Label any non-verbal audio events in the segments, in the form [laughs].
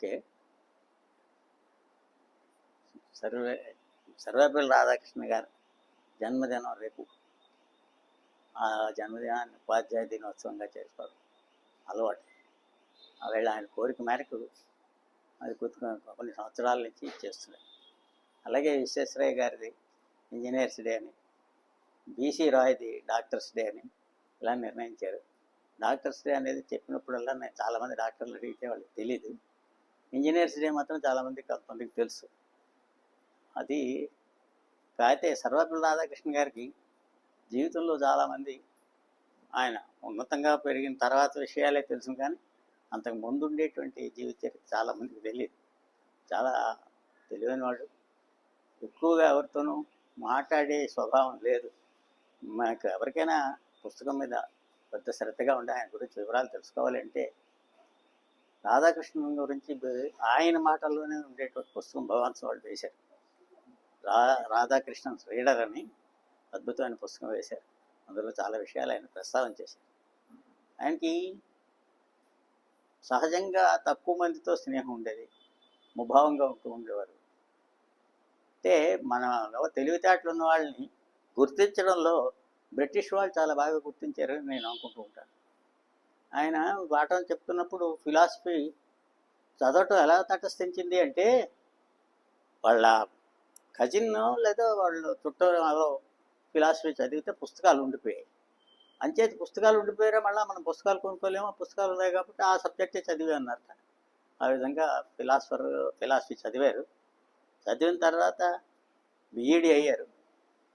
Okay. Survey Sarvepalli Radhakrishna గారు జన్మదినం రేపు. ఆ జన్మదినాన్ని ఉపాధ్యాయ దినోత్సవంగా చేసుకోవడం అలవాటు. ఆవేళ ఆయన కోరిక మేరకు అది కొన్ని సంవత్సరాల నుంచి చేస్తున్నాయి అలాగే విశ్వేశ్వరయ్య గారిది ఇంజనీర్స్ డే అని బీసీ రాయ్ది డాక్టర్స్ డే అని ఇలా నిర్ణయించారు. డాక్టర్స్ డే అనేది చెప్పినప్పుడల్లా నేను చాలామంది డాక్టర్లు అడిగితే వాళ్ళకి తెలియదు ఇంజనీర్స్ డే మాత్రం చాలామంది కొంతమందికి తెలుసు. అది అయితే సర్వపల్లి రాధాకృష్ణ గారికి జీవితంలో చాలామంది ఆయన ఉన్నతంగా పెరిగిన తర్వాత విషయాలే తెలుసు కానీ అంతకు ముందు ఉండేటువంటి జీవిత చరిత్ర చాలామందికి తెలియదు. చాలా తెలివైన వాడు. ఎక్కువగా ఎవరితోనూ మాట్లాడే స్వభావం లేదు. మనకు ఎవరికైనా పుస్తకం మీద పెద్ద శ్రద్ధగా ఉండే ఆయన గురించి వివరాలు తెలుసుకోవాలంటే రాధాకృష్ణుని గురించి ఆయన మాటల్లోనే ఉండేటువంటి పుస్తకం భగవాన్ వాళ్ళు వేశారు. రా రాధాకృష్ణన్ రీడర్ అని అద్భుతమైన పుస్తకం వేశారు. అందులో చాలా విషయాలు ఆయన ప్రస్తావన చేశారు. ఆయనకి సహజంగా తక్కువ మందితో స్నేహం ఉండేది. ముభావంగా ఉంటూ ఉండేవారు. అంటే మన తెలివితేటలు ఉన్న వాళ్ళని గుర్తించడంలో బ్రిటిష్ వాళ్ళు చాలా బాగా గుర్తించారని నేను అనుకుంటూ ఉంటాను. ఆయన పాఠం చెప్తున్నప్పుడు ఫిలాసఫీ చదవటం ఎలా తటస్థించింది అంటే వాళ్ళ కజిన్ లేదా వాళ్ళు చుట్టూ ఫిలాసఫీ చదివితే పుస్తకాలు ఉండిపోయాయి. అంచేది పుస్తకాలు ఉండిపోయారా మళ్ళీ మనం పుస్తకాలు కొనుక్కోలేమో పుస్తకాలు ఉన్నాయి కాబట్టి ఆ సబ్జెక్టే చదివే అన్నారట ఆ విధంగా ఫిలాసఫర్ ఫిలాసఫీ చదివారు. చదివిన తర్వాత బీఈడి అయ్యారు.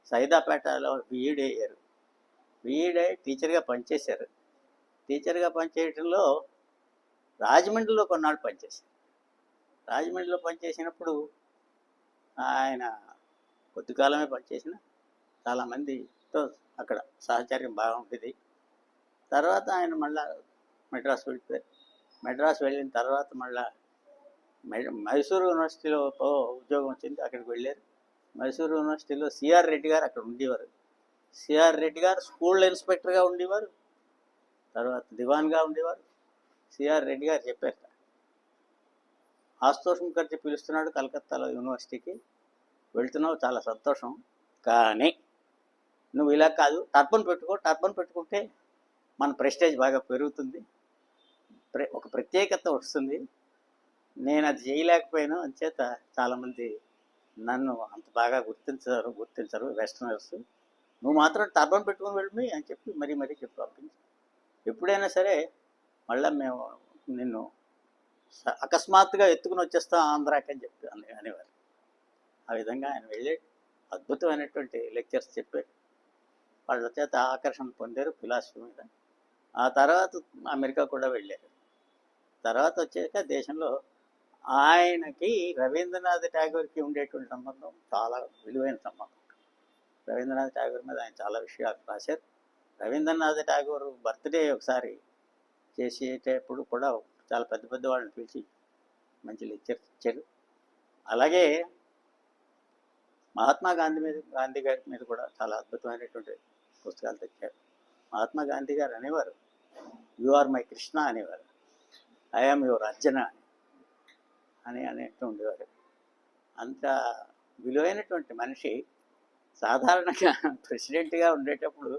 సైదాపేటలో బీఈడి అయ్యారు. బీఈడి టీచర్గా పనిచేశారు. టీచర్గా పనిచేయడంలో రాజమండ్రిలో కొన్నాళ్ళు పనిచేశాను రాజమండ్రిలో పనిచేసినప్పుడు ఆయన కొద్ది కాలమే పనిచేసిన చాలామందితో అక్కడ సహచర్యం బాగుంటుంది తర్వాత ఆయన మళ్ళా మెడ్రాస్ వెళ్ళిపోయారు మెడ్రాస్ వెళ్ళిన తర్వాత మళ్ళా मै- మైసూరు యూనివర్సిటీలో ఉద్యోగం వచ్చింది అక్కడికి వెళ్ళారు. మైసూరు యూనివర్సిటీలో సిఆర్ రెడ్డి గారు అక్కడ ఉండేవారు. సిఆర్ రెడ్డి గారు స్కూల్ ఇన్స్పెక్టర్గా ఉండేవారు. తర్వాత దివాన్గా ఉండేవారు. సిఆర్ రెడ్డి గారు చెప్పారు ఆశుతోష్ ముఖర్జీ పిలుస్తున్నాడు కలకత్తాలో యూనివర్సిటీకి. వెళ్తున్నావు చాలా సంతోషం. కానీ నువ్వు ఇలా కాదు టర్బన్ పెట్టుకో టర్బన్ పెట్టుకుంటే మన ప్రెస్టేజ్ బాగా పెరుగుతుంది. ప్ర- ఒక ప్రత్యేకత వస్తుంది. నేను అది చేయలేకపోయాను. అంచేత చాలామంది నన్ను అంత బాగా గుర్తించరు గుర్తించరు వెస్టర్నర్స్ నువ్వు మాత్రం టర్బన్ పెట్టుకుని వెళ్ళి అని చెప్పి మరీ మరీ చెప్పి పంపించి. ఎప్పుడైనా సరే మళ్ళీ మేము నిన్ను అకస్మాత్తుగా ఎత్తుకుని వచ్చేస్తాం ఆంధ్రాకి అని చెప్పి అని అనేవారు. ఆ విధంగా ఆయన వెళ్ళి అద్భుతమైనటువంటి లెక్చర్స్ చెప్పారు. వాళ్ళ చేత ఆకర్షణ పొందారు ఫిలాసఫీ మీద. ఆ తర్వాత అమెరికా కూడా వెళ్ళారు. తర్వాత వచ్చాక దేశంలో ఆయనకి రవీంద్రనాథ్ ఠాగూర్కి ఉండేటువంటి సంబంధం చాలా విలువైన సంబంధం. రవీంద్రనాథ్ ఠాగూర్ మీద ఆయన చాలా విషయాలు రాశారు. రవీంద్రనాథ్ ఠాగూర్ బర్త్డే ఒకసారి చేసేటప్పుడు కూడా చాలా పెద్ద పెద్ద వాళ్ళని పిలిచి మంచి లెక్చర్ ఇచ్చారు. అలాగే మహాత్మా గాంధీ మీద గాంధీ గారి మీద కూడా చాలా అద్భుతమైనటువంటి పుస్తకాలు తెచ్చారు. మహాత్మా గాంధీ గారు అనేవారు యు ఆర్ మై కృష్ణ అనేవారు ఐఆమ్ యువర్ అర్జున అని అనేట్టు ఉండేవారు. అంత విలువైనటువంటి మనిషి సాధారణంగా [laughs] ప్రెసిడెంట్గా ఉండేటప్పుడు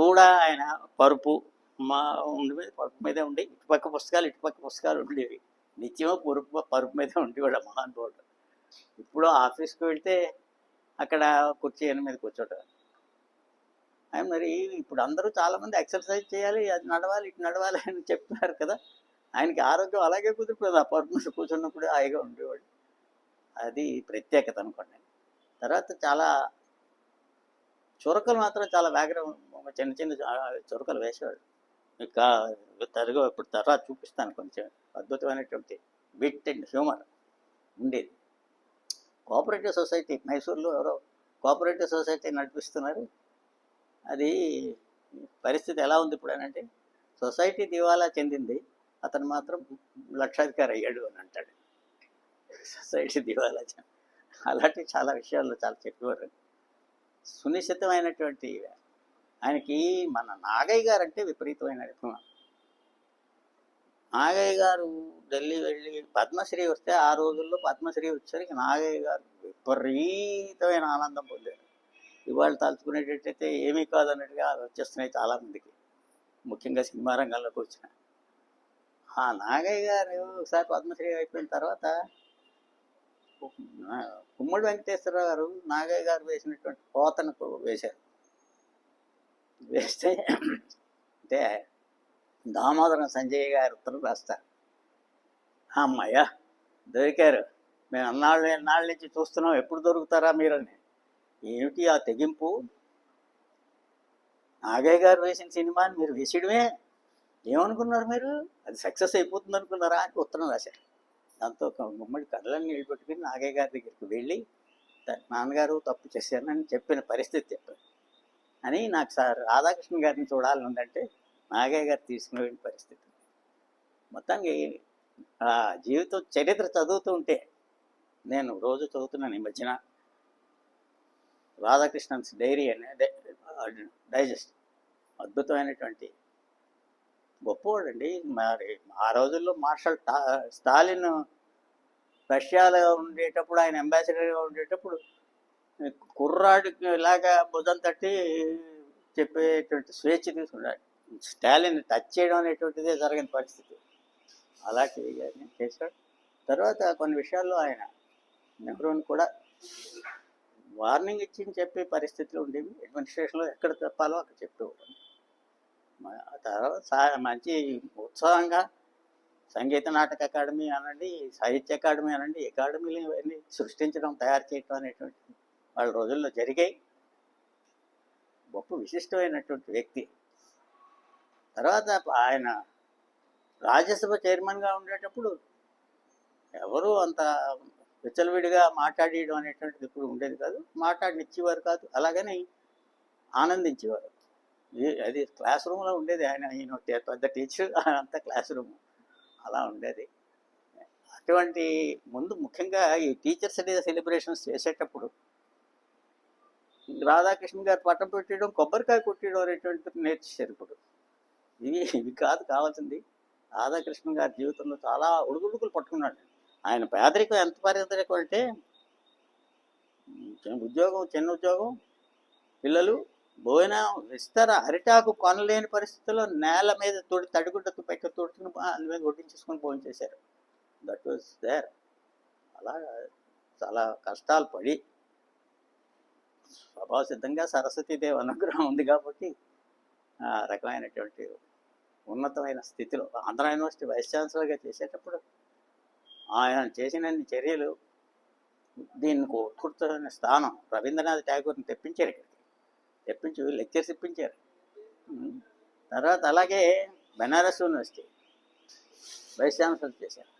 కూడా ఆయన పరుపు మా ఉండి మీద పరుపు మీదే ఉండి ఇటుపక్క పుస్తకాలు ఇటుపక్క పుస్తకాలు ఉండేవి. నిత్యమో పరుపు పరుపు మీదే ఉండేవాడు మహానుభావుడు ఇప్పుడు ఆఫీస్కి వెళ్తే అక్కడ కుర్చీ మీద కూర్చోటం. ఆయన మరి ఇప్పుడు అందరూ చాలామంది ఎక్సర్సైజ్ చేయాలి అది నడవాలి ఇటు నడవాలి అని చెప్తున్నారు కదా. ఆయనకి ఆరోగ్యం అలాగే కుదిరిపోయింది. ఆ పరుపు మీద కూర్చున్నప్పుడు హాయిగా ఉండేవాడు అది ప్రత్యేకత అనుకోండి. తర్వాత చాలా చురకలు మాత్రం చాలా వేగరం చిన్న చిన్న చురకలు వేసేవాడు. ఇంకా తరుగు ఇప్పుడు తర్వాత చూపిస్తాను కొంచెం అద్భుతమైనటువంటి విట్ అండ్ హ్యూమర్ ఉండేది. కోఆపరేటివ్ సొసైటీ మైసూర్లో ఎవరో కోఆపరేటివ్ సొసైటీ నడిపిస్తున్నారు. అది పరిస్థితి ఎలా ఉంది ఇప్పుడు అంటే సొసైటీ దివాలా చెందింది అతను మాత్రం లక్షాధికారి అయ్యాడు అని అంటాడు. సొసైటీ దివాలా అలాంటి చాలా విషయాల్లో చాలా చెప్పేవారు. సునిశ్చితమైనటువంటి ఆయనకి మన నాగయ్య గారు అంటే విపరీతమైన అభిమానం. నాగయ్య గారు ఢిల్లీ వెళ్ళి పద్మశ్రీ వస్తే ఆ రోజుల్లో పద్మశ్రీ వచ్చేసరికి నాగయ్య గారు విపరీతమైన ఆనందం పొందారు. ఇవాళ తలుచుకునేటట్టయితే ఏమీ కాదన్నట్టుగా వచ్చేస్తున్నాయి చాలామందికి. ముఖ్యంగా సినిమా రంగంలోకి వచ్చిన. ఆ నాగయ్య గారు ఒకసారి పద్మశ్రీ అయిపోయిన తర్వాత కుమ్మడి వెంకటేశ్వరరావు గారు నాగయ్య గారు వేసినటువంటి కోతను వేశారు. వేస్తే అంటే దామోదరం సంజయ్ గారు ఉత్తరం రాస్తారు. అమ్మాయ్యా దొరికారు. మేము అన్నాళ్ళు ఎన్నాళ్ళ నుంచి చూస్తున్నాం ఎప్పుడు దొరుకుతారా మీరని. ఏమిటి ఆ తెగింపు? నాగయ్య గారు వేసిన సినిమాని మీరు వేసేయడమే? ఏమనుకున్నారు మీరు? అది సక్సెస్ అయిపోతుంది అనుకున్నారా అని ఉత్తరం రాశారు. దాంతో ఒక గుమ్మడి కర్రలను నీళ్ళు పెట్టుకుని నాగయ్య గారి దగ్గరికి వెళ్ళి నాన్నగారు తప్పు చేశానని చెప్పిన పరిస్థితి చెప్పాను అని నాకు సార్ రాధాకృష్ణ గారిని చూడాలని ఉందంటే నాగయ్య గారు తీసుకుని వెళ్ళిన పరిస్థితి. మొత్తానికి ఆ జీవితం చరిత్ర చదువుతూ ఉంటే నేను రోజు చదువుతున్నాను ఈ మధ్యన. రాధాకృష్ణన్స్ డైరీ అనే డైజెస్ట్. అద్భుతమైనటువంటి గొప్పవాడండి. మరి ఆ రోజుల్లో మార్షల్ స్టాలిన్ రష్యాలో ఉండేటప్పుడు ఆయన అంబాసిడర్గా ఉండేటప్పుడు కుర్రాడికి ఇలాగా భుజం తట్టి చెప్పేటువంటి స్వేచ్ఛ తీసుకున్నాడు. స్టాలిన్ టచ్ చేయడం అనేటువంటిదే జరగని పరిస్థితి. అలా చేయగానే చేశాడు. తర్వాత కొన్ని విషయాల్లో ఆయన నెహ్రూని కూడా వార్నింగ్ ఇచ్చి చెప్పే పరిస్థితులు ఉండేవి. అడ్మినిస్ట్రేషన్లో ఎక్కడ చెప్పాలో అక్కడ చెప్పేవాడు తర్వాత మంచి ఉత్సాహంగా సంగీత నాటక అకాడమీ అనండి సాహిత్య అకాడమీ అనండి అకాడమీలు ఇవన్నీ సృష్టించడం తయారు చేయడం అనేటువంటి వాళ్ళ రోజుల్లో జరిగాయి. గొప్ప విశిష్టమైనటువంటి వ్యక్తి. తర్వాత ఆయన రాజ్యసభ చైర్మన్గా ఉండేటప్పుడు ఎవరు అంత విచ్చలవిడిగా మాట్లాడేయడం అనేటువంటిది ఇప్పుడు ఉండేది కాదు. మాట్లాడినిచ్చేవారు కాదు. అలాగని ఆనందించేవారు. అది క్లాస్ రూమ్లో ఉండేది ఆయన ఈయన పెద్ద టీచర్ అంతా క్లాస్ రూమ్. అలా ఉండేది. అటువంటి ముందు ముఖ్యంగా ఈ టీచర్స్ డే సెలబ్రేషన్స్ చేసేటప్పుడు రాధాకృష్ణ గారు పట్టం పెట్టడం కొబ్బరికాయ కొట్టడం అనేటువంటిది నేర్చేశారు ఇప్పుడు. ఇవి ఇవి కాదు కావాల్సింది రాధాకృష్ణ గారి జీవితంలో చాలా ఉడుగుడుకులు పట్టుకున్నాడు. ఆయన పేదరికం ఎంత పేదరికం అంటే చిన్న ఉద్యోగం చిన్న ఉద్యోగం పిల్లలు భోజనం విస్తర అరిటాకు కొనలేని పరిస్థితుల్లో నేల మీద తొడి తడిగుడ్డతో పెక్క తొడుచుకుని దాని మీద వడ్డించేసుకొని భోజనం చేశారు. దట్ వాజ్ దేర్ అలా చాలా కష్టాలు పడి స్వభావసిద్ధంగా సరస్వతీదేవి అనుగ్రహం ఉంది కాబట్టి ఆ రకమైనటువంటి ఉన్నతమైన స్థితిలో ఆంధ్ర యూనివర్సిటీ వైస్ ఛాన్సలర్గా చేసేటప్పుడు ఆయన చేసినన్ని చర్యలు దీనికి ఉత్కృష్టమైన స్థానం రవీంద్రనాథ్ ఠాగూర్ని తెప్పించారు ఇక్కడికి. చెప్పించు లెక్చర్స్ ఇప్పించారు తర్వాత అలాగే బెనారస్ యూనివర్సిటీ వైస్ ఛాన్సలర్ చేశారు.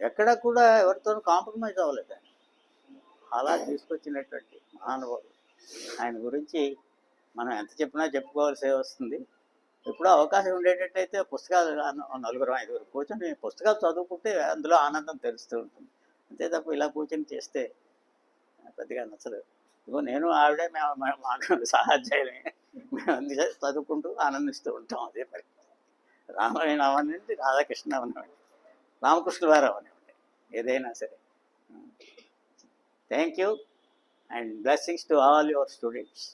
ఎక్కడ కూడా ఎవరితో కాంప్రమైజ్ అవ్వలేదు ఆయన. అలా తీసుకొచ్చినటువంటి మహానుభావుడు. ఆయన గురించి మనం ఎంత చెప్పినా చెప్పుకోవాల్సి వస్తుంది. ఎప్పుడో అవకాశం ఉండేటట్టయితే పుస్తకాలు నలుగురు ఐదుగురు కూర్చొని పుస్తకాలు చదువుకుంటే అందులో ఆనందం తెలుస్తూ ఉంటుంది. అంతే తప్ప ఇలా కూర్చొని చేస్తే పెద్దగా నచ్చలేదు ఇగో నేను ఆవిడే మేము మాకు సహాధ్యాయులే మేము అందుకే చదువుకుంటూ ఆనందిస్తూ ఉంటాం అదే పని. రామాయణ అవనండి రాధాకృష్ణ అవనివ్వండి రామకృష్ణ వారు అవనివ్వండి ఏదైనా సరే. Thank you and blessings to all your students.